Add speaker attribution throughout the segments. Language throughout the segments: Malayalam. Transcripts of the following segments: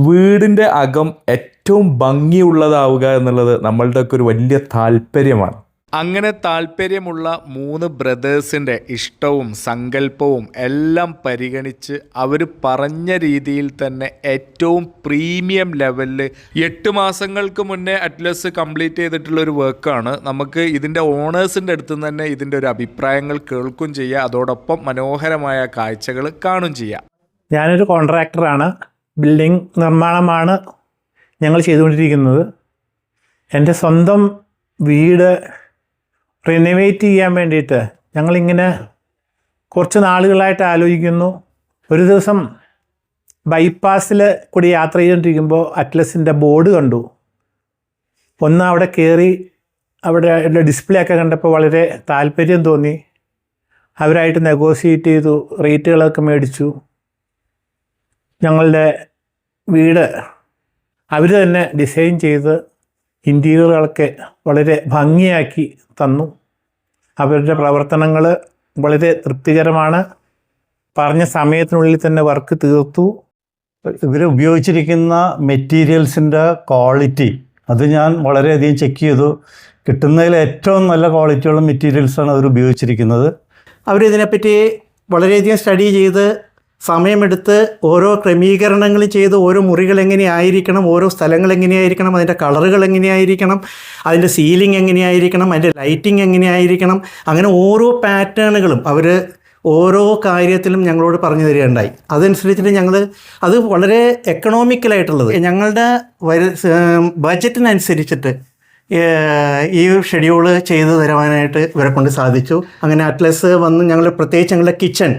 Speaker 1: വീടിന്റെ അകം ഏറ്റവും ഭംഗിയുള്ളതാവുക എന്നുള്ളത് നമ്മളുടെയൊക്കെ ഒരു വലിയ താല്പര്യമാണ്. അങ്ങനെ താല്പര്യമുള്ള മൂന്ന് ബ്രദേഴ്സിന്റെ ഇഷ്ടവും സങ്കല്പവും എല്ലാം പരിഗണിച്ച് അവർ പറഞ്ഞ രീതിയിൽ തന്നെ ഏറ്റവും പ്രീമിയം ലെവലിൽ എട്ട് മാസങ്ങൾക്ക് മുന്നേ അറ്റ്ലസ് കംപ്ലീറ്റ് ചെയ്തിട്ടുള്ള ഒരു വർക്കാണ്. നമുക്ക് ഇതിന്റെ ഓണേഴ്സിന്റെ അടുത്ത് നിന്ന് തന്നെ ഇതിന്റെ ഒരു അഭിപ്രായങ്ങൾ കേൾക്കും ചെയ്യുക അതോടൊപ്പം മനോഹരമായ കാഴ്ചകൾ കാണും ചെയ്യാം.
Speaker 2: ഞാനൊരു കോൺട്രാക്ടറാണ്. ബിൽഡിംഗ് നിർമ്മാണമാണ് ഞങ്ങൾ ചെയ്തുകൊണ്ടിരിക്കുന്നത്. എന്റെ സ്വന്തം വീട് റിനോവേറ്റ് ചെയ്യാൻ വേണ്ടിയിട്ട് ഞങ്ങളിങ്ങനെ കുറച്ച് നാളുകളായിട്ട് ആലോചിക്കുന്നു. ഒരു ദിവസം ബൈപ്പാസിൽ കൂടി യാത്ര ചെയ്തുകൊണ്ടിരിക്കുമ്പോൾ അറ്റ്ലസിന്റെ ബോർഡ് കണ്ടു. ഒന്ന് അവിടെ കയറി അവിടെ ഡിസ്പ്ലേ ഒക്കെ കണ്ടപ്പോൾ വളരെ താല്പര്യം തോന്നി. അവരായിട്ട് നെഗോസിയേറ്റ് ചെയ്തു റേറ്റുകളൊക്കെ മേടിച്ചു. ഞങ്ങളുടെ വീട് അവർ തന്നെ ഡിസൈൻ ചെയ്ത് ഇന്റീരിയറുകളൊക്കെ വളരെ ഭംഗിയാക്കി തന്നു. അവരുടെ പ്രവർത്തനങ്ങൾ വളരെ തൃപ്തികരമാണ്. പറഞ്ഞ സമയത്തിനുള്ളിൽ തന്നെ വർക്ക് തീർത്തു.
Speaker 3: ഇവർ ഉപയോഗിച്ചിരിക്കുന്ന മെറ്റീരിയൽസിന്റെ ക്വാളിറ്റി അത് ഞാൻ വളരെയധികം ചെക്ക് ചെയ്തു. കിട്ടുന്നതിൽ ഏറ്റവും നല്ല ക്വാളിറ്റിയുള്ള മെറ്റീരിയൽസാണ് അവർ ഉപയോഗിച്ചിരിക്കുന്നത്.
Speaker 4: അവരിതിനെപ്പറ്റി വളരെയധികം സ്റ്റഡി ചെയ്ത് സമയമെടുത്ത് ഓരോ ക്രമീകരണങ്ങളും ചെയ്ത് ഓരോ മുറികൾ എങ്ങനെയായിരിക്കണം ഓരോ സ്ഥലങ്ങൾ എങ്ങനെയായിരിക്കണം അതിന്റെ കളറുകൾ എങ്ങനെയായിരിക്കണം അതിന്റെ സീലിംഗ് എങ്ങനെയായിരിക്കണം അതിന്റെ ലൈറ്റിംഗ് എങ്ങനെയായിരിക്കണം അങ്ങനെ ഓരോ പാറ്റേണുകളും അവർ ഓരോ കാര്യത്തിലും ഞങ്ങളോട് പറഞ്ഞു തരികയുണ്ടായി. അതനുസരിച്ചിട്ട് ഞങ്ങൾ അത് വളരെ എക്കണോമിക്കലായിട്ടുള്ളത് ഞങ്ങളുടെ വരു ബജറ്റിനനുസരിച്ചിട്ട് ഈ ഷെഡ്യൂൾ ചെയ്തു തരുവാനായിട്ട് ഇവരെ കൊണ്ട് സാധിച്ചു. അങ്ങനെ അറ്റ്ലസ് വന്ന് ഞങ്ങൾ പ്രത്യേകിച്ച് ഞങ്ങളുടെ കിച്ചൺ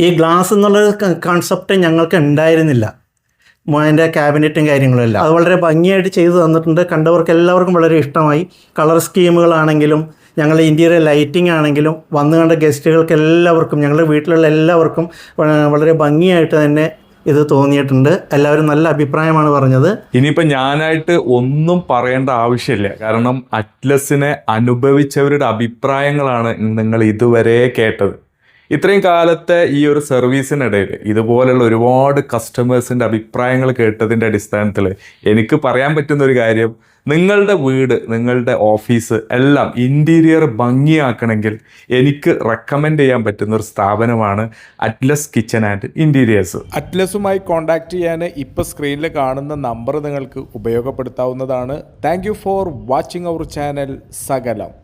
Speaker 4: ഈ ഗ്ലാസ് എന്നുള്ള കൺസെപ്റ്റ് ഞങ്ങൾക്ക് ഉണ്ടായിരുന്നില്ല. അതിന്റെ ക്യാബിനറ്റും കാര്യങ്ങളും എല്ലാം. അത് വളരെ ഭംഗിയായിട്ട് ചെയ്തു തന്നിട്ടുണ്ട്. കണ്ടവർക്ക് എല്ലാവർക്കും വളരെ ഇഷ്ടമായി. കളർ സ്കീമുകളാണെങ്കിലും ഞങ്ങളുടെ ഇന്റീരിയർ ലൈറ്റിംഗ് ആണെങ്കിലും വന്നു കണ്ട ഗസ്റ്റുകൾക്ക് എല്ലാവർക്കും ഞങ്ങളുടെ വീട്ടിലുള്ള എല്ലാവർക്കും വളരെ ഭംഗിയായിട്ട് തന്നെ ഇത് തോന്നിയിട്ടുണ്ട്. എല്ലാവരും നല്ല അഭിപ്രായമാണ് പറഞ്ഞത്.
Speaker 1: ഇനിയിപ്പോൾ ഞാനായിട്ട് ഒന്നും പറയേണ്ട ആവശ്യമില്ല. കാരണം അറ്റ്ലസിനെ അനുഭവിച്ചവരുടെ അഭിപ്രായങ്ങളാണ് നിങ്ങൾ ഇതുവരെ കേട്ടത്. ഇത്രയും കാലത്തെ ഈ ഒരു സർവീസിനിടയിൽ ഇതുപോലെയുള്ള ഒരുപാട് കസ്റ്റമേഴ്സിന്റെ അഭിപ്രായങ്ങൾ കേട്ടതിന്റെ അടിസ്ഥാനത്തിൽ എനിക്ക് പറയാൻ പറ്റുന്ന ഒരു കാര്യം നിങ്ങളുടെ വീട് നിങ്ങളുടെ ഓഫീസ് എല്ലാം ഇന്റീരിയർ ഭംഗിയാക്കണമെങ്കിൽ എനിക്ക് റെക്കമെൻഡ് ചെയ്യാൻ പറ്റുന്ന ഒരു സ്ഥാപനമാണ് അറ്റ്ലസ് കിച്ചൺ ആൻഡ് ഇന്റീരിയേഴ്സ് അറ്റ്ലസുമായി കോൺടാക്ട് ചെയ്യാൻ ഇപ്പോൾ സ്ക്രീനിൽ കാണുന്ന നമ്പർ നിങ്ങൾക്ക് ഉപയോഗപ്പെടുത്താവുന്നതാണ്. Thank for watching our channel സകലം